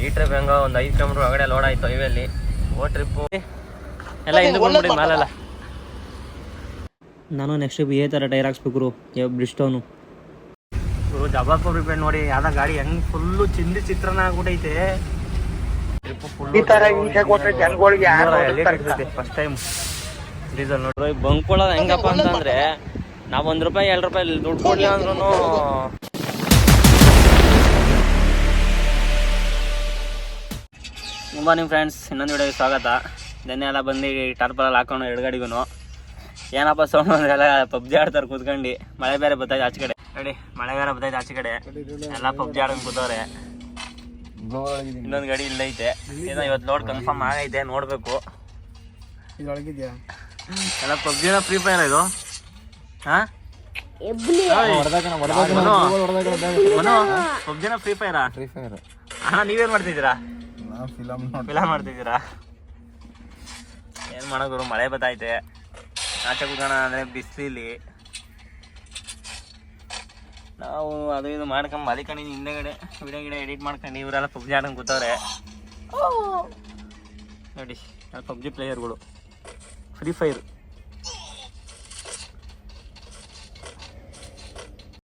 ಈ ಟ್ರಿಪ್ ಹೆಂಗ ಒಂದು ಐದ್ ಕಿಲೋಮೀಟರ್ ಒಳಗಡೆ ಲೋಡ್ ಆಯ್ತು ಹೈವೇಲಿ ಓ ಟ್ರಿಪ್ ಎಲ್ಲ ಹಿಂದೆ ಬಂದ್ಬಿಡಿ ಮಾಲೆಲ್ಲ. ನಾನು ನೆಕ್ಸ್ಟ್ ಬಿ ಎ ತರ ಟೈರ್ ಹಾಕ್ಸ್ಬೇಕು ಬ್ರಿಸ್ಟೋನು ಗುರು ಜಬಾಪುರ್ ರಿಪೇರ್ ನೋಡಿ ಯಾವ್ದ ಗಾಡಿ ಹೆಂಗ್ ಫುಲ್ಲು ಚಿಂದಿ ಚಿತ್ರನ ಆಗ್ಬಿಟ್ಟೈತೆ ಫಸ್ಟ್ ಟೈಮ್ ಡೀಸೆಲ್ ಕೊಡೋದು ಹೆಂಗಪ್ಪ ಅಂತಂದ್ರೆ ನಾವ್ ಒಂದ್ ರೂಪಾಯಿ ಎರಡು ರೂಪಾಯಿ ದುಡ್ಡು ಕೊಡ್ಲಿ ಅಂದ್ರೂ ಗುಡ್ ಮಾರ್ನಿಂಗ್ ಫ್ರೆಂಡ್ಸ್ ಇನ್ನೊಂದು ವಿಡಿಯೋಗೆ ಸ್ವಾಗತ ನೆನ್ನೆ ಎಲ್ಲ ಬಂದು ಟಾರ್ಪಲಲ್ಲಿ ಹಾಕೊಂಡು ಎರಡು ಗಾಡಿಗೂ ಏನಪ್ಪ ಸೌಂಡ್ ಅಂದ್ರೆ ಎಲ್ಲ ಪಬ್ಜಿ ಆಡ್ತಾರೆ ಕೂತ್ಕೊಂಡು ಮಳೆ ಬೇರೆ ಬರ್ತೈತೆ ಆಚೆ ಕಡೆ ನೋಡಿ ಮಳೆ ಬೇರೆ ಬರ್ತೈತೆ ಆಚೆ ಕಡೆ ಎಲ್ಲ ಪಬ್ಜಿ ಆಡ್ಕೊಂಡು ಕೂತವ್ರೆ ಇನ್ನೊಂದು ಗಾಡಿ ಇಲ್ಲೈತೆ ಏನೋ ಇವತ್ತು ಲೋಡ್ ಕನ್ಫರ್ಮ್ ಆಗೈತೆ ನೋಡ್ಬೇಕು ಪಬ್ಜಿ ಎಲ್ಲ ಪಬ್ಜಿನ ಫ್ರೀ ಫೈರ್ ಇದು ಹಾ ಪಬ್ಜಿನ ಫ್ರೀ ಫೈರಾ ಫ್ರೀ ಫೈರ್ ಅಣ್ಣ ನೀವೇನ್ ಮಾಡ್ತಿದ್ದೀರಾ ಫಿಲಮ್ ಫಿಲಮ್ ಮಾಡ್ತಿದ್ದೀರಾ? ಏನ್ ಮಾಡೋದು ಮಳೆ ಬತ್ತೈತೆ ಆಚೆ ಕೂತ್ಕೋಣ ಅಂದ್ರೆ ಬಿಸಿಲಿ ನಾವು ಅದು ಇದು ಮಾಡ್ಕೊಂಡ್ ಮಲಿಕೊಂಡಿನಿ ಹಿಂದೆಗಡೆ ವಿಡಿಯೋ ಗಿಡ ಎಡಿಟ್ ಮಾಡ್ಕೊಂಡು ಇವರೆಲ್ಲ ಪಬ್ಜಿ ಆಡಂಗ್ ಕೂತವ್ರೆ. ನೋಡಿ ಪಬ್ಜಿ ಪ್ಲೇಯರ್ಗಳು ಫ್ರೀ ಫೈರ್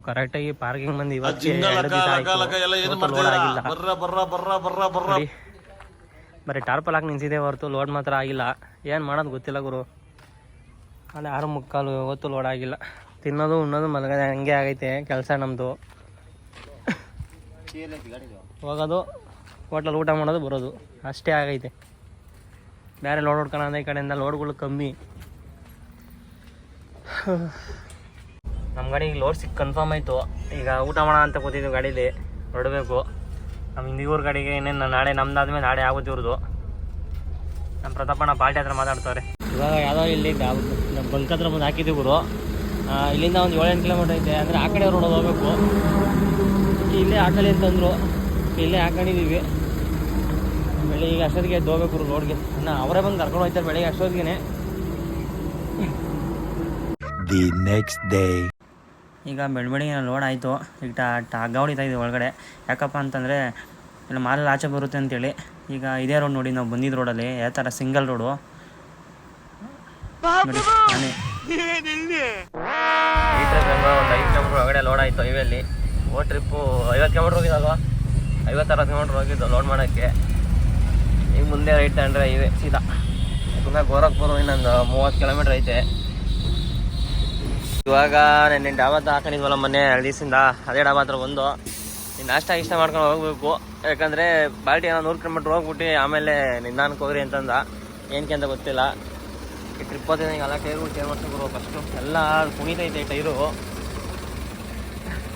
ಕರೆಕ್ಟಾಗಿ ಪಾರ್ಕಿಂಗ್ ಬಂದು ಇವತ್ತು ಬರ್ರ ಬರ್ರ ಬರ್ರ ಬರ್ರ ಆಗಿಲ್ಲ ನೋಡಿ, ಬರೀ ಟಾರ್ಪಲ್ ಹಾಕಿ ನಿಂತಿದೆ ಹೊರತು ಲೋಡ್ ಮಾತ್ರ ಆಗಿಲ್ಲ. ಏನು ಮಾಡೋದು ಗೊತ್ತಿಲ್ಲ ಗುರು. ಅಲ್ಲಿ ಆರು ಮುಕ್ಕಾಲು ಹೊತ್ತು ಲೋಡ್ ಆಗಿಲ್ಲ. ತಿನ್ನೋದು, ಉಣ್ಣೋದು, ಮಲಗೋದು ಹಂಗೆ ಆಗೈತೆ ಕೆಲಸ ನಮ್ಮದು ಹೋಗೋದು, ಹೋಟ್ಲಲ್ಲಿ ಊಟ ಮಾಡೋದು, ಬರೋದು. ಅಷ್ಟೇ ಆಗೈತೆ. ಬೇರೆ ಲೋಡ್ ಹೊಡ್ಕೊಳ ಈ ಕಡೆಯಿಂದ ಲೋಡ್ಗಳು ಕಮ್ಮಿ. ನಮ್ಮ ಗಾಡಿಗೆ ಲೋಡ್ ಸಿಕ್ಕ ಕನ್ಫರ್ಮ್ ಆಯಿತು. ಈಗ ಊಟ ಮಾಡೋಣ ಅಂತ ಕೂತಿದ್ದೀವಿ ಗಾಡೀಲಿ. ಹೊರಡಬೇಕು ನಮ್ಮ ಹಿಂದಿಗೂರು ಕಡೆಗೆ ಇನ್ನೇನು ನಾಳೆ ನಮ್ದಾದ್ಮೇಲೆ ನಾಳೆ ಆಗುತ್ತೆ ಇವ್ರದ್ದು ನಮ್ಮ ಪ್ರತಾಪಣ್ಣ ಪಾರ್ಟಿ ಹತ್ರ ಮಾತಾಡ್ತಾರೆ ಇವಾಗ ಯಾವುದೋ ಇಲ್ಲಿ ನಮ್ಮ ಬಂಕ್ ಹತ್ರ ಬಂದು ಹಾಕಿದ್ದೀವಿ ಗುರು. ಇಲ್ಲಿಂದ ಒಂದು ಏಳೆಂಟು ಕಿಲೋಮೀಟರ್ ಐತೆ. ಅಂದರೆ ಆ ಕಡೆ ರೋಡ್ ಹೋಗ್ಬೇಕು. ಇಲ್ಲೇ ಹಾಕೊಳ್ಳಿ ಅಂತಂದರು. ಇಲ್ಲೇ ಹಾಕೊಂಡಿದ್ದೀವಿ. ಬೆಳಿಗ್ಗೆ ಅಷ್ಟೊತ್ತಿಗೆ ಎದ್ದು ಹೋಗ್ಬೇಕು ರೋಡ್ಗೆ ಇನ್ನು ಅವರೇ ಬಂದು ಕರ್ಕೊಂಡು ಹೋಗ್ತಾರೆ ಬೆಳಿಗ್ಗೆ ಅಷ್ಟೊತ್ತಿಗೆ ದಿ ನೆಕ್ಸ್ಟ್ day. ಈಗ ಬೆಳ್ಬೆಳಿಗ್ಗೆ ಲೋಡ್ ಆಯಿತು. ಈಗ ಟಾ ಹಗ್ಗ ಹೊಡಿತಾ ಇದೆ ಒಳಗಡೆ. ಯಾಕಪ್ಪ ಅಂತಂದರೆ ಇಲ್ಲ ಮಾಲಲ್ಲಿ ಆಚೆ ಬರುತ್ತೆ ಅಂತೇಳಿ. ಈಗ ಇದೇ ರೋಡ್ ನೋಡಿ ನಾವು ಬಂದಿದ್ದ ರೋಡಲ್ಲಿ ಯಾವ ಥರ ಸಿಂಗಲ್ ರೋಡು ನೋಡಿ ಒಳಗಡೆ ಲೋಡ್ ಆಯಿತು ಹೈವೇಲಿ ಓ ಟ್ರಿಪ್ಪು ಐವತ್ತು ಕಿಲೋಮೀಟ್ರ್ ಹೋಗಿದಾಗ ಐವತ್ತು ಅರವತ್ತು ಕಿಲೋಮೀಟ್ರ್ ಹೋಗಿದ್ದು ಲೋಡ್ ಮಾಡೋಕ್ಕೆ. ಈಗ ಮುಂದೆ ರೈಟ್ ತಗೊಂಡ್ರೆ ಇವೆ ಸೀದಾ. ತುಂಬ ಗೋರಖ್ಪುರ ಇನ್ನೊಂದು ಮೂವತ್ತು ಕಿಲೋಮೀಟ್ರ್ ಐತೆ. ಇವಾಗ ನೆನ್ನೆ ಡಾಬಾ ಹತ್ರ ಹಾಕೊಂಡಿದ್ವಲ್ಲ ಮೊನ್ನೆ ಎರಡು ದಿವಸದಿಂದ. ಅದೇ ಡಾಬಾ ಹತ್ರ ಬಂದು. ನೀನು ನಾಷ್ಟ ಇಷ್ಟ ಮಾಡ್ಕೊಂಡು ಹೋಗ್ಬೇಕು. ಯಾಕಂದರೆ ಬಾಲ್ಟಿ ಏನೋ ನೂರು ಕಿಲೋಮೀಟ್ರ್ ಹೋಗ್ಬಿಟ್ಟು ಆಮೇಲೆ ನಿಧಾನಕ್ಕೆ ಹೋಗ್ರಿ ಅಂತಂದ. ಏನಕ್ಕೆ ಅಂತ ಗೊತ್ತಿಲ್ಲ. ಈ ಟ್ರಿಪ್ ಹೋದ್ರೆ ಎಲ್ಲ ಟೈರ್ಗಳು ಚೇಂಜ್ ಮಾಡ್ಸ್ಕೊಂಡು ಫಸ್ಟು ಎಲ್ಲ ಕುಣಿತೈತೆ ಟೈರು.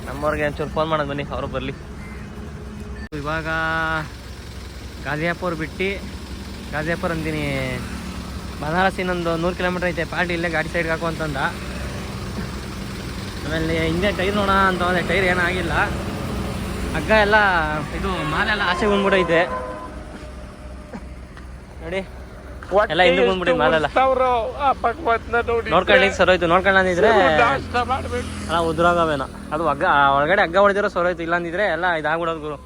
ನಮ್ಮವ್ರಿಗೆ ಒಂಚೂರು ಫೋನ್ ಮಾಡೋದು ಬನ್ನಿ, ಅವರು ಬರಲಿ. ಇವಾಗ ಗಾಜಿಯಾಪುರ್ ಬಿಟ್ಟು. ಗಾಜಿಯಾಪುರ್ ಅಂತೀನಿ ಬನಾರಸ್ ಇನ್ನೊಂದು ನೂರು ಕಿಲೋಮೀಟ್ರ್ ಐತೆ. ಪಾರ್ಟಿ ಇಲ್ಲೇ ಗಾಡಿ ಸೈಡ್ಗೆ ಹಾಕು ಅಂತಂದ. ಆಮೇಲೆ ಹಿಂದೆ ಟೈರ್ ನೋಡೋಣ ಅಂತ ಅಂದರೆ ಟೈರ್ ಏನಾಗಿಲ್ಲ ಹಗ್ಗ ಎಲ್ಲ ಇದು ಮಾಲೆಲ್ಲ ಆಚೆ ಬಂದ್ಬಿಡೈತೆ ನೋಡಿ. ಎಲ್ಲ ಹಿಂದೆ ಬಂದ್ಬಿಡಿ ಮಾಲೆಲ್ಲ. ನೋಡ್ಕೊಳ್ಳಿ ಸರೋಯ್ತು ನೋಡ್ಕೊಳ್ಳಂದಿದ್ರೆ ಅಲ್ಲ ಉದ್ರಾಗವೇನ? ಅದು ಹಗ್ಗ ಒಳಗಡೆ ಹಗ್ಗ ಹೊಡೆದಿರೋ ಸರೋಯ್ತು ಇಲ್ಲಾಂದಿದ್ರೆ ಎಲ್ಲ ಇದಾಗ್ಬಿಡೋದು ಗುರು.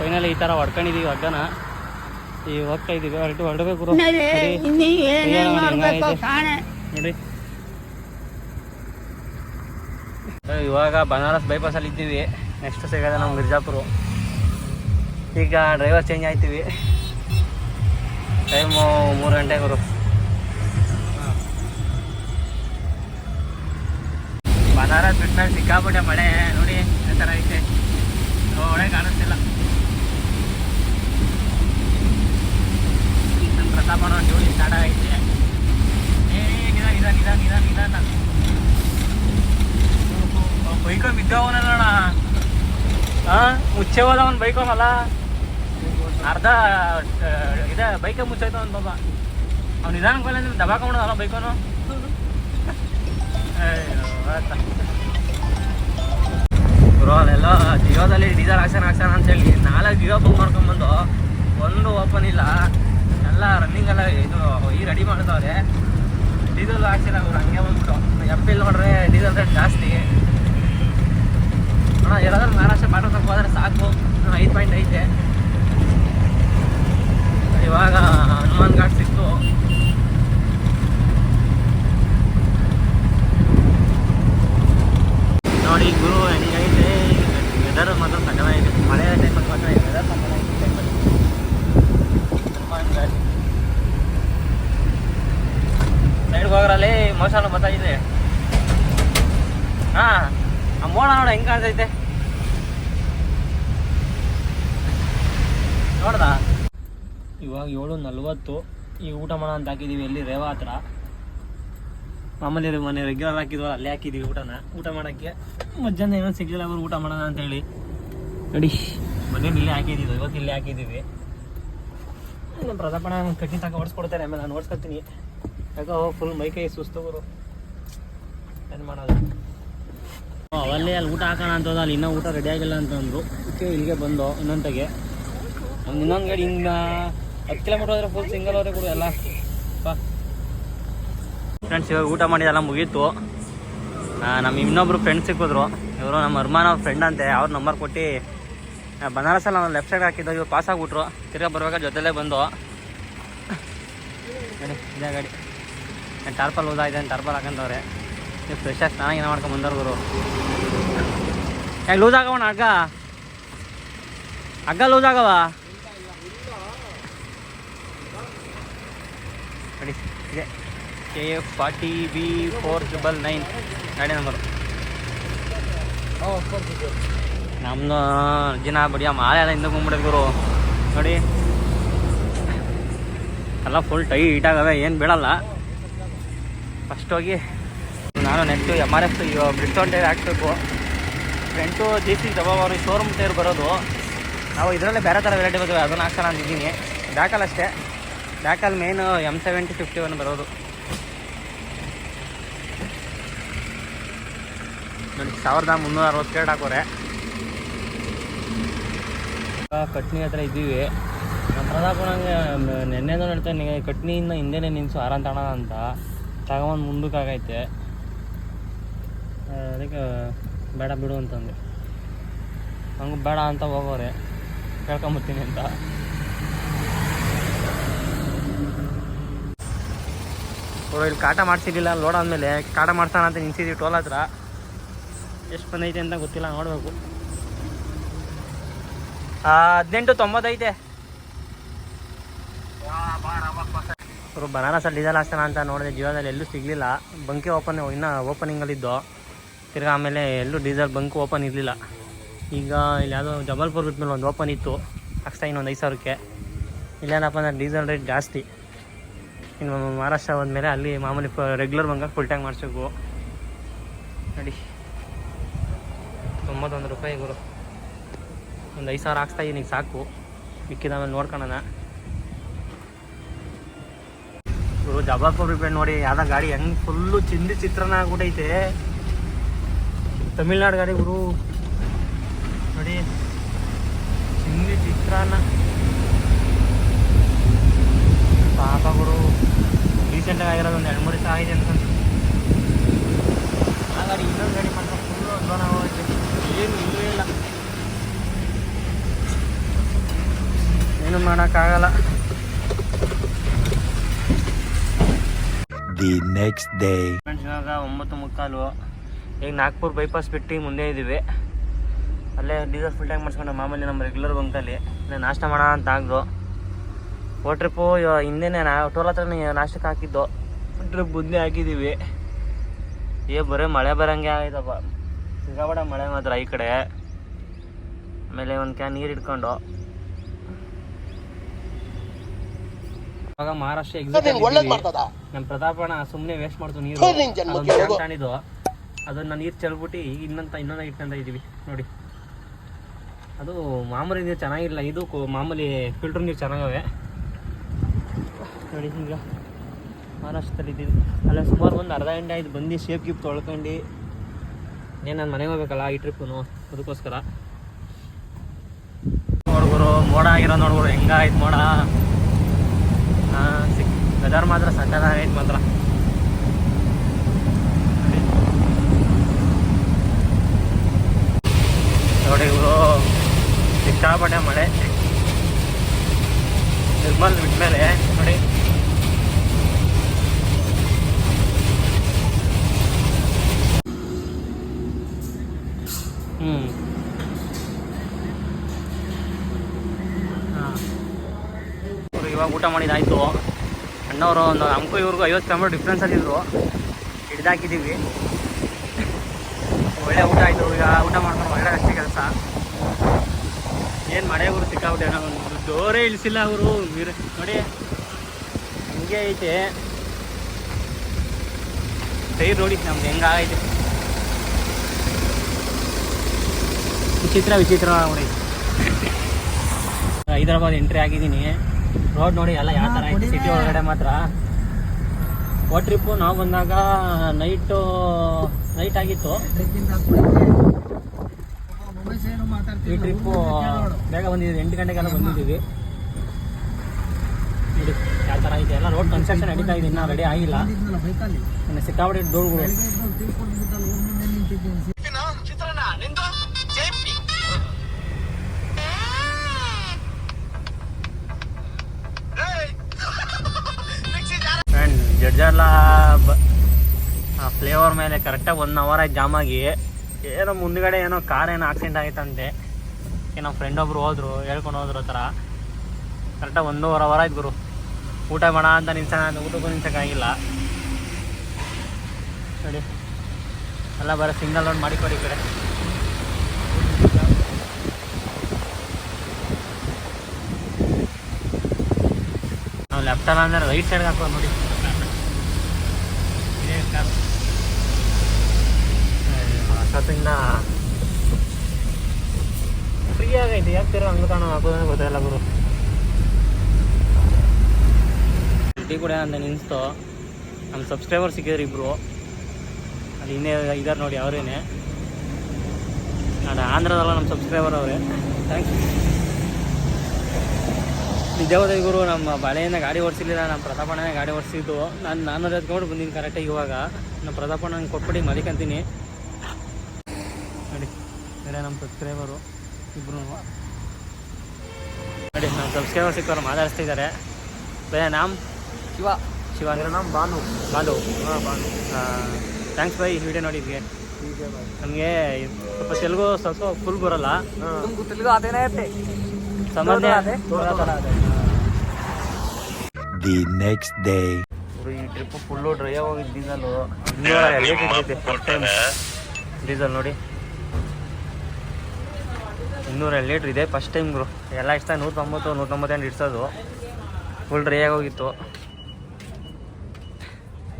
ಫೈನಲ್ ಈ ತರ ಹೊಡ್ಕೊಂಡಿದೀವಿ ಹಗ್ಗನ. ಈ ಹೋಗ್ತಾ ಇದೀವಿ. ಹೊರಟು ಹೊರಡ್ಬೇಕು ಗುರು. ನೋಡಿ. ಇವಾಗ ಬನಾರಸ್ ಬೈಪಾಸ್ ಅಲ್ಲಿ ಇದ್ದೀವಿ. ನೆಕ್ಸ್ಟ್ ಸಿಗೋದ ನಮ್ಮ ಮಿರ್ಜಾಪುರ. ಈಗ ಡ್ರೈವರ್ ಚೇಂಜ್ ಆಯ್ತೀವಿ. ಟೈಮು ಮೂರು ಗಂಟೆ ಗುರು ಬನಾರಸ್ ಬಿಟ್ಮೇಲೆ ಸಿಕ್ಕಾಪಟ್ಟೆ ಮಳೆ. ನೋಡಿ ಥರ ಐತೆ. ಒಳಗೆ ಕಾಣಿಸ್ತಿಲ್ಲ. ನಮ್ಮ ಪ್ರತಾಪನ ಡ್ಯೂಟಿ ಸ್ಟಾರ್ಟ್ ಆಗೈತೆ ಬಿದ್ದವನಲ್ಲ ಹಾ ಮುಚ್ಚೆ ಬೈಕೋ ಬೈಕೋನಲ್ಲ ಅರ್ಧ ಇದೆ ಬೈಕ ಮುಚ್ಚೋಯ್ತು ಅವ್ನು ಬಾಬಾ ಅವ್ನು ನಿಧಾನ ಮೇಲೆ ದಬಾಕೊಂಡಲ್ಲ ಬೈಕೋನು ಗುರು ಅಲ್ಲೆಲ್ಲ ಜಿಯೋದಲ್ಲಿ ಡೀಸೆಲ್ ಹಾಕ್ಸೋಣ ಹಾಕ್ಸೋಣ ಅಂತೇಳಿ ನಾಲ್ಕು ಜಿಯೋ ಬುಕ್ ಮಾಡ್ಕೊಂಡ್ಬಂದು ಒಂದು ಓಪನ್ ಇಲ್ಲ. ಎಲ್ಲ ರನ್ನಿಂಗ್ ಎಲ್ಲ ಇದು ಈ ರೆಡಿ ಮಾಡ್ತಾವ್ರೆ ಡೀಸೆಲ್ ಹಾಕ್ಸಿಲ್ಲ ಅವ್ರು ಹಂಗೆ ಬಂದ್ಬಿಟ್ಟು. ಎಪ್ಪಿಲ್ ನೋಡ್ರೆ ಡೀಸೆಲ್ ರೇಟ್ ಜಾಸ್ತಿ. ಅಣ್ಣ ಎಲ್ಲಾದ್ರೂ ಮಹಾರಾಷ್ಟ್ರ ಬಾರ್ಡರ್ ಹೋದ್ರೆ ಸಾಕು. ಐದು ಪಾಯಿಂಟ್ ಐತೆ. ಇವಾಗ ಹನುಮಾನ್ ಘಾಟ್ ಸಿಕ್ತು. ನೋಡಿ, ಗುರು, ಹೆಂಗೈತೆ? ವೆದರ್ ಮಾತ್ರ ಸಕಲಾಗಿದೆ ಮಳೆ ಟೈಮಲ್ಲಿ ಮಾತ್ರ ವೆದರ್ ಸಕಲಾಗಿದೆ ಟೈಮಲ್ಲಿ ಹನುಮಾನ್ ಘಾಟ್. ಸೈಡ್ಗೆ ಹೋಗ್ರಲ್ಲಿ ಮೋಶಾಲು ಬರ್ತಾ ಇದೆ. ಹಾ, ಆ ಮೋಡ ನೋಡಿ, ಹೆಂಗೆ ಕಾಣ್ತೈತೆ? ಇವಾಗ ಏಳು ನಲ್ವತ್ತು. ಈ ಊಟ ಮಾಡೋ ಅಂತ ಹಾಕಿದ್ದೀವಿ ಎಲ್ಲಿ? ರೇವಾ ಹತ್ರ. ಮಾಮೂಲಿ ಮನೆ ರೆಗ್ಯುಲರ್ ಹಾಕಿದ್ವಲ್ಲ, ಅಲ್ಲೇ ಹಾಕಿದೀವಿ ಊಟನ. ಊಟ ಮಾಡೋಕ್ಕೆ ಮಧ್ಯಾಹ್ನ ಏನೋ ಸಿಗಲಿಲ್ಲ ಅವರು ಊಟ ಮಾಡೋಣ ಅಂತ ಹೇಳಿ. ನೋಡಿ. ಮನೇಲಿ ಇಲ್ಲೇ ಹಾಕಿದ್ದೀವಿ ಇವತ್ತು ಇಲ್ಲೇ ಹಾಕಿದ್ದೀವಿ ನಮ್ಮ ಪ್ರತಾಪಣ ಕಟ್ಟಿ ತಕ ಓಡಿಸ್ಕೊಡ್ತಾರೆ ಆಮೇಲೆ ನಾನು ಓಡಿಸ್ಕೊತೀನಿ ಯಾಕೋ ಫುಲ್ ಮೈ ಕೈ ಸುಸ್ತವರು ಏನು ಮಾಡೋದು? ಅವಲ್ಲೇ ಅಲ್ಲಿ ಊಟ ಹಾಕೋಣ ಅಂತಂದ್ರೆ ಅಲ್ಲಿ ಇನ್ನೂ ಊಟ ರೆಡಿ ಆಗಿಲ್ಲ ಅಂತಂದ್ರು ಓಕೆ ಇಲ್ಲಿಗೆ ಬಂದು ಇನ್ನೊಂದಿಗೆ ಇನ್ನೊಂದು ಗಾಡಿ ಹಿಂಗ ಹತ್ತು ಕಿಲೋಮೀಟರ್ ಹೋದ್ರೆ ಫುಲ್ ಸಿಂಗಲ್ ಅವರೇ ಕೊಡು ಎಲ್ಲ. ಫ್ರೆಂಡ್ಸ್ ಇವಾಗ ಊಟ ಮಾಡಿದೆಲ್ಲ ಮುಗೀತು. ನಮ್ಮ ಇನ್ನೊಬ್ರು ಫ್ರೆಂಡ್ಸ್ ಸಿಕ್ಕಿದ್ರು. ಇವರು ನಮ್ಮ ಅರ್ಮಾನ ಫ್ರೆಂಡ್ ಅಂತೆ. ಅವ್ರ ನಂಬರ್ ಕೊಟ್ಟು ಬನಾರಸಲ್ಲಿ ನಾವು ಲೆಫ್ಟ್ ಸೈಡ್ ಹಾಕಿದ್ದು. ಇವ್ರು ಪಾಸ್ ಆಗ್ಬಿಟ್ರು. ತಿರ್ಗಾ ಬರುವಾಗ ಜೊತೆಲೇ ಬಂದು. ಗಾಡಿ ಇದೇ ಗಾಡಿ. ಟಾರ್ಪಲ್ ಓದಾಗಿದೆ ಟಾರ್ಪಲ್ ಹಾಕಂತವ್ರೆ ನೀವು ಫ್ರೆಶ್ ಆಗಿ ಸ್ನಾನ ಏನೋ ಮಾಡ್ಕೊಂಡು ಬಂದವ್ರು ಯಾಕೆ ಲೂಸ್ ಆಗವಣ ಅಗ್ಗ ಅಗ್ಗ ಲೂಸ್ ಆಗವ? ನೋಡಿ ಇದೆ. K F forty B four triple nine ಗಾಡಿ ನಂಬರು. ನಮ್ಮದು ದಿನ ಬಡಿಯ ಮಾಲೆ ಎಲ್ಲ ಹಿಂದೆ ಬಂದ್ಬಿಡೋದು ಗುರು. ನೋಡಿ. ಎಲ್ಲ ಫುಲ್ ಟೈಟ್ ಆಗವೆ, ಏನು ಬೀಳಲ್ಲ ಫಸ್ಟ್ ಹೋಗಿ, ನಾನು next M R F Bridgestone tyre ಹಾಕ್ಬೇಕು. ಫ್ರಂಟು ಜಿ ಸಿ ಡಬಲ್ ಅವರು ಶೋರೂಮ್ ಟೈರ್ ಬರೋದು. ನಾವು ಇದರಲ್ಲೇ ಬೇರೆ ಥರ ವೆರೈಟಿ ಬರ್ತೀವಿ, ಅದನ್ನು ಹಾಕ್ಸೋಣ ಅಂತಿದ್ದೀನಿ. ಬ್ಯಾಕಲ್ಲಿ ಅಷ್ಟೇ ಬ್ಯಾಕಲ್ಲಿ main M seventy fifty one ಬರೋದು. ನನಗೆ ಸಾವಿರದ ಮುನ್ನೂರ ಅರವತ್ತು ಕೇಟ್ ಹಾಕೋರೆ ಕಟ್ನಿ ಹತ್ರ ಇದ್ದೀವಿ. ನಮ್ಮ ಪ್ರತಾಪ ನಂಗೆ ನೆನ್ನೆನೂ ನಿಮಗೆ ಕಟ್ನಿಯಿಂದ ಹಿಂದೆನೇ ನಿನ್ಸು ಆರಾಮ್ ತಗೋಣ ಅಂತ. ತಗೊಂಬಂದು ಮುಂದಕ್ಕೆ ಆಗೈತೆ ಅದಕ್ಕೆ ಬೇಡ ಬಿಡು ಅಂತಂದು. ಹಂಗೆ ಬೇಡ ಅಂತ ಹೋಗೋರೆ. ಕೇಳ್ಕೊಂಬರ್ತೀನಿ ಅಂತ. ಅವರು ಇಲ್ಲಿ ಕಾಟ ಮಾಡ್ಸಿರ್ಲಿಲ್ಲ ಲೋಡ್ ಆದಮೇಲೆ. ಕಾಟ ಮಾಡ್ಸೋಣ ಅಂತ ನಿಲ್ಸಿದ್ವಿ ಟೋಲ್ ಹತ್ರ. ಎಷ್ಟು ಬಂದೈತೆ ಅಂತ ಗೊತ್ತಿಲ್ಲ, ನೋಡಬೇಕು. ಹದಿನೆಂಟು ತೊಂಬತ್ತೈತೆ ಅವರು ಬನಾರಸಲ್ಲಿ ಡೀಸೆಲ್ ಹಾಸ್ತಾನ ಅಂತ ನೋಡಿದೆ. ಜೀವನದಲ್ಲಿ ಎಲ್ಲೂ ಸಿಗಲಿಲ್ಲ. ಬಂಕಿ ಓಪನ್ ಇನ್ನೂ ಓಪನಿಂಗಲ್ಲಿದ್ದು ತಿರ್ಗಿ ಆಮೇಲೆ ಎಲ್ಲೂ ಡೀಸೆಲ್ ಬಂಕ್ ಓಪನ್ ಇರಲಿಲ್ಲ. ಈಗ ಇಲ್ಲಿ ಯಾವುದೋ ಜಬಲ್ಪುರ್ ಬಿಟ್ಮೇಲೆ ಒಂದು ಓಪನ್ ಇತ್ತು. ಹಾಕ್ಸ್ತಾ ಇನ್ನೊಂದು ಐದು ಸಾವಿರಕ್ಕೆ. ಇಲ್ಲೇನಪ್ಪ ಅಂದರೆ ಡೀಸೆಲ್ ರೇಟ್ ಜಾಸ್ತಿ. ಇನ್ನು ಮಹಾರಾಷ್ಟ್ರ ಹೋದ್ಮೇಲೆ ಅಲ್ಲಿ ಮಾಮೂಲಿ ರೆಗ್ಯುಲರ್ ಬಂಗಾರ ಫುಲ್ ಟ್ಯಾಂಕ್ ಮಾಡಿಸ್ಬೇಕು ನೋಡಿ. ತೊಂಬತ್ತೊಂದು ರೂಪಾಯಿ ಗುರು. ಒಂದು ಐದು ಸಾವಿರ ಹಾಕ್ಸ್ತಾ ಈಗ ಸಾಕು. ಮಿಕ್ಕಿದ ಮೇಲೆ ನೋಡ್ಕೊಳ್ಳೋಣ ಗುರು, ಜಬಲ್ಪುರ್ ರಿಪೇರ್ ನೋಡಿ, ಯಾವ್ದೋ ಗಾಡಿ ಹೆಂಗ್ ಫುಲ್ಲು ಚಿಂದಿ ಚಿತ್ರನ ಆಗ್ಬಿಟ್ಟೈತೆ ತಮಿಳ್ನಾಡು ಗಾಡಿ ಗುರು. ನೋಡಿ, ಚಿಂದಿ ಚಿತ್ರಾನ್ನ ಪಾಪ ಗುರು ರೀಸೆಂಟಾಗಿ ಆಗಿರೋದು ಒಂದು ಎರಡು ಮೂರು ದಿವಸ ಆಗಿದೆ ಅಂತ ಆ ಗಾಡಿ ಇನ್ನೊಂದು ಗಾಡಿ ಮಾತ್ರ ಫುಲ್ಲು ಆಗೋಯ್ತು ಏನು ಇಲ್ಲವೇ ಇಲ್ಲ. ಏನು ಮಾಡೋಕ್ಕಾಗಲ್ಲ. ದಿ ನೆಕ್ಸ್ಟ್ ಡೇ ಇವಾಗ ಒಂಬತ್ತು ಮುಕ್ಕಾಲು. ಈಗ ನಾಗ್ಪುರ್ ಬೈಪಾಸ್ ಬಿಟ್ಟು ಮುಂದೆ ಇದ್ದೀವಿ. ಅಲ್ಲೇ ಡೀಸೆಲ್ ಫುಲ್ ಟ್ಯಾಂಕ್ ಮಾಡಿಸ್ಕೊಂಡು ಮಾಮೂಲಿ ನಮ್ಮ ರೆಗ್ಯುಲರ್ ಬಂಕಲ್ಲಿ ನಾಷ್ಟ ಮಾಡೋಣ ಅಂತ ಆಗ್ದು. ಟ್ರಿಪ್ಪು ಹಿಂದೆನೇ ನಾ ಟೋಲ್ ಹತ್ರ ನಾಷ್ಟಕ್ಕೆ ಹಾಕಿದ್ದು. ಟ್ರಿಪ್ ಬುದ್ಧಿ ಹಾಕಿದ್ದೀವಿ. ಏ ಬರೀ ಮಳೆ ಬರಂಗೆ ಆಯ್ತಪ್ಪ. ಸಿಗಾಬಡ ಮಳೆ ಮಾತ್ರ ಈ ಕಡೆ. ಆಮೇಲೆ ಒಂದು ಕ್ಯಾನ್ ನೀರು ಇಟ್ಕೊಂಡು ಇವಾಗ ಮಹಾರಾಷ್ಟ್ರ ಎಕ್ಸಿಟ್ ನಮ್ಮ ಪ್ರತಾಪಣ ಸುಮ್ಮನೆ ವೇಸ್ಟ್ ಮಾಡ್ತು ನೀರು. ಕಾಣಿದ್ದು ಅದನ್ನ ನೀರು ಚೆಲ್ಬಿಟ್ಟು ಇನ್ನಂತ ಇನ್ನೊಂದು ಇನ್ನೊಂದು ಇಟ್ಕೊಂತ ಇದೀವಿ ನೋಡಿ. ಅದು ಮಾಮೂಲಿ ನೀರು ಚೆನ್ನಾಗಿಲ್ಲ. ಇದು ಕು- ಮಾಮೂಲಿ ಫಿಲ್ಟರ್ ನೀರು ಚೆನ್ನಾಗವೆ. ನೋಡಿ ಈಗ ಮಹಾರಾಷ್ಟ್ರದಲ್ಲಿ ಇದ್ದೀವಿ ಅಲ್ಲೇ, ಸುಮಾರು ಒಂದು ಅರ್ಧ ಗಂಟೆ ಆಯ್ತು ಬಂದು ಶೇಪ್ ಗಿಪ್ ತೊಳ್ಕೊಂಡು ಏನು ನಾನು ಮನೆಗೆ ಹೋಗ್ಬೇಕಲ್ಲ ಈ ಟ್ರಿಪ್ಪು ಅದಕ್ಕೋಸ್ಕರ. ನೋಡ್ಗುರು ಮೋಡ ಆಗಿರೋ ನೋಡ್ಗುರು ಹೆಂಗಾಯ್ತು ಮೋಡ? ಸಿಕ್ ವೆದರ್ ಮಾತ್ರ ಸಕ್ಕತ್ತಾಗೈತೆ ಮಾತ್ರ. ನೋಡಿ ಇವರು ಸಿಕ್ಕಾಪಟ್ಟೆ ಮಳೆ. ನಿರ್ಮಲ್ ಬಿಟ್ಮೇಲೆ ನೋಡಿ. ಹ್ಞೂ ಇವಾಗ ಊಟ ಮಾಡಿದಾಯ್ತು ಅಣ್ಣವರು ಒಂದು ನಮಗೂ ಇವ್ರಿಗೂ ಐವತ್ತು ಕಿಲೋಮೀಟರ್ ಡಿಫ್ರೆನ್ಸಲ್ಲಿದ್ದರು ಹಿಡಿದಾಕಿದ್ದೀವಿ ಒಳ್ಳೆ ಊಟ ಆಯಿತು. ಈಗ ಊಟ ಮಾಡ್ಕೊಂಡು ಒಳ್ಳೆ ಅಷ್ಟೇ ಕೆಲಸ. ಏನು ಮಳೆ ಊರು ಸಿಕ್ಕಾಬಿಟ್ಟೆ ಏನೋ ಡೋರೇ ಇಳಿಸಿಲ್ಲ ಅವರು. ನೋಡಿ. ಹಿಂಗೆ ಐತೆ. ಟೈರ್ ನೋಡಿ, ನಮ್ಗೆ ಹೆಂಗಾಗೈತೆ ವಿಚಿತ್ರ ವಿಚಿತ್ರ ನೋಡಿ. ಹೈದರಾಬಾದ್ ಎಂಟ್ರಿ ಆಗಿದ್ದೀನಿ. ರೋಡ್ ನೋಡಿ, ಎಲ್ಲ ಯಾವ ಥರ ಐತೆ, ಸಿಟಿ ಒಳಗಡೆ ಮಾತ್ರ. ಓ ಟ್ರಿಪ್ಪು ನಾವು ಬಂದಾಗ ನೈಟು ನೈಟ್ ಆಗಿತ್ತು. ಈ ಟ್ರಿಪ್ಪು ಬೇಗ ಬಂದಿದ್ದೀವಿ ಎಂಟು ಗಂಟೆಗೆಲ್ಲ ಬಂದಿದ್ದೀವಿ. ನೋಡಿ ಯಾವ ಥರ ಐತೆ ಎಲ್ಲ ರೋಡ್ ಕನ್ಸ್ಟ್ರಕ್ಷನ್ ನಡೀತಾ ಇದೆ ಇನ್ನೂ ರೆಡಿ ಆಗಿಲ್ಲ. ಇನ್ನು ಸಿಕ್ಕಾಪಟ್ಟೆ ಡೋರ್ಗಳು ಬ ಫ್ಲೇವರ್ ಮೇಲೆ ಕರೆಕ್ಟಾಗಿ ಒನ್ ಅವರ್ ಆಯ್ತು ಜಾಮಾಗಿ ಏನೋ ಮುಂದ್ಗಡೆ ಏನೋ ಕಾರ್ ಏನೋ ಆಕ್ಸಿಡೆಂಟ್ ಆಯ್ತಂತೆ ಏನೋ ಫ್ರೆಂಡ್ ಒಬ್ರು ಹೋದ್ರು, ಹೇಳ್ಕೊಂಡು ಹೋದ್ರು ಥರ. ಕರೆಕ್ಟಾಗಿ ಒಂದೂವರೆ ಅವರ್ ಆಯ್ತು ಗುರು. ಊಟ ಮಾಡ ಅಂತ ನಿಂತ ಊಟಕ್ಕೂ ನಿಂತಕ್ಕಾಗಿಲ್ಲ ನೋಡಿ. ಎಲ್ಲ ಬರೋ ಸಿಂಗಲ್ ಲೋನ್ ಮಾಡಿಕೊಡಿ ಕೊಡಿ ಕಡೆ. ನಾವು ಲೆಫ್ಟ್ ಅಲ್ಲ ಅಂದ್ರೆ ರೈಟ್ ಸೈಡ್ಗೆ ಹಾಕೋ ನೋಡಿ. ಅಷ್ಟೊತ್ತಿಂದ ಫ್ರೀ ಆಗೈತೆ ಯಾಕೆ ತಿರೋ ಹಂಗೆ ಕಾಣೋ ಹಾಕೋದೇ ಗೊತ್ತಾಗಲ್ಲ ಗುರು ಟೀ ಕೂಡ ಅಂತ ನಿನ್ಸ್ತು ನಮ್ಮ ಸಬ್ಸ್ಕ್ರೈಬರ್ ಸಿಕ್ಕಿದ್ರು ಇಬ್ರು ಅಲ್ಲಿ ಇನ್ನೇ ಇದಾರೆ ನೋಡಿ ಅವರೇನೆ ನಾನು ಆಂಧ್ರದಲ್ಲ ನಮ್ಮ ಸಬ್ಸ್ಕ್ರೈಬರ್ ಅವರೇ ಯು ನಿಜವಾದ ಗುರು ನಮ್ಮ ಬಾಳೆಯಿಂದ ಗಾಡಿ ಓಡಿಸಿಲ್ಲ ನಮ್ಮ ಪ್ರತಾಪಣ್ಣನೇ ಗಾಡಿ ಓಡಿಸಿದ್ದು ನಾನು ನಾನು ಎತ್ಕೊಂಡು ಬಂದಿದ್ದೀನಿ ಕರೆಕ್ಟಾಗಿ ಇವಾಗ ನಮ್ಮ ಪ್ರತಾಪಣ್ಣನ ಕೊಟ್ಬಿಟ್ಟು ಮಲಿಕಂತೀನಿ ಬೇರೆ ನಮ್ಮ ಸಬ್ಸ್ಕ್ರೈಬರು ಇಬ್ಬರು ನೋಡಿ ನಮ್ಮ ಸಬ್ಸ್ಕ್ರೈಬರ್ ಸಿಕ್ಕವರು ಮಾತಾಡಿಸ್ತಿದ್ದಾರೆ. ಬೇರೆ ನಾಮ್? ಶಿವ. ಶಿವ ಅಂದ್ರೆ ನಮ್ಮ ಬಾನು. ಬಾಲು ಹಾಂ ಬಾನು. ಥ್ಯಾಂಕ್ಸ್ ಬೈ ವಿಡಿಯೋ ನೋಡಿದ್ವಿ ನಮಗೆ. ಸ್ವಲ್ಪ ತೆಲುಗು ಸ್ವಲ್ಪ ಫುಲ್ ಬರಲ್ಲ. ತೆಲುಗು ಅದೇನೇ ಇರುತ್ತೆ ಥೋಡಾ ಅದೇ. The next day. ಈ ಟ್ರಿಪ್ ಫುಲ್ಲು ಡ್ರೈ ಆಗೋಗಿದ್ದು ಡೀಸಲ್ ಡೀಸೆಲ್ ನೋಡಿ. ಇನ್ನೂರ ಲೀಟ್ರ್ ಇದೆ ಫಸ್ಟ್ ಟೈಮ್ ಗುರು. ಎಲ್ಲ ಇಷ್ಟ ನೂರ ತೊಂಬತ್ತು ನೂರ ತೊಂಬತ್ತೆಂಟು ಇಡ್ಸೋದು ಫುಲ್ ಡ್ರೈ ಆಗೋಗಿತ್ತು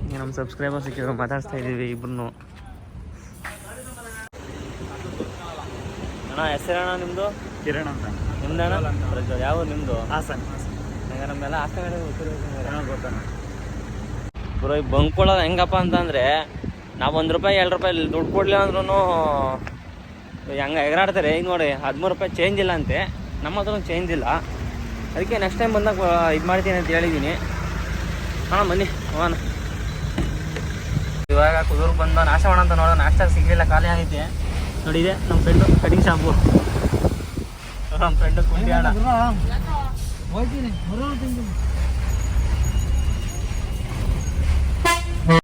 ಈಗ ನಮ್ಮ ಸಬ್ಸ್ಕ್ರೈಬರ್ ಸಿಕ್ಕಿದ್ರು ಮಾತಾಡ್ಸ್ತಾ ಇದ್ದೀವಿ ಇಬ್ರು ಅಣ್ಣ ಹೆಸರಣ್ಣ ನಿಮ್ಮದು ಕಿರಣ್ ಅಂತ. ನಿಮ್ದಣ್ಣ? ಯಾವ ನಿಮ್ಮದು ಹಾಸನ್. ಈಗ ನಮ್ಮೆಲ್ಲ ಹಾಸನ ಗೊತ್ತಾನ. ಬ್ರೋ ಈ ಬಂಕ್ಕೊಳ್ಳೋದು ಹೆಂಗಪ್ಪ ಅಂತಂದರೆ ನಾವು ಒಂದು ರೂಪಾಯಿ ಎರಡು ರೂಪಾಯಿ ದುಡ್ಡು ಕೊಡಲಿಲ್ಲ ಅಂದ್ರೂ ಹಂಗೆ ಎಗರಾಡ್ತಾರೆ ಈಗ ನೋಡಿ ಹದಿಮೂರು ರೂಪಾಯಿ ಚೇಂಜ್ ಇಲ್ಲ ಅಂತೆ. ನಮ್ಮ ಹತ್ರ ಚೇಂಜ್ ಇಲ್ಲ. ಅದಕ್ಕೆ ನೆಕ್ಸ್ಟ್ ಟೈಮ್ ಬಂದಾಗ ಇದು ಮಾಡ್ತೀನಿ ಅಂತ ಹೇಳಿದ್ದೀನಿ ಹಾಂ, ಬನ್ನಿ, ಹೋಗೋಣ. ಇವಾಗ ಕುದೂರ್ಗೆ ಬಂದ ನಾಶ ಮಾಡೋಣ ಅಂತ ನೋಡೋಣ. ನಾಷ್ಟ ಸಿಗಲಿಲ್ಲ, ಖಾಲಿ ಆಗೈತೆ. ನೋಡಿ ಇದೆ, ನಮ್ಮ ಫ್ರೆಂಡು ಕಟಿಂಗ್ ಶಾಪು ನಮ್ಮ ಫ್ರೆಂಡು ಕುಂಡಿ ಹೋಗ್ತೀನಿ.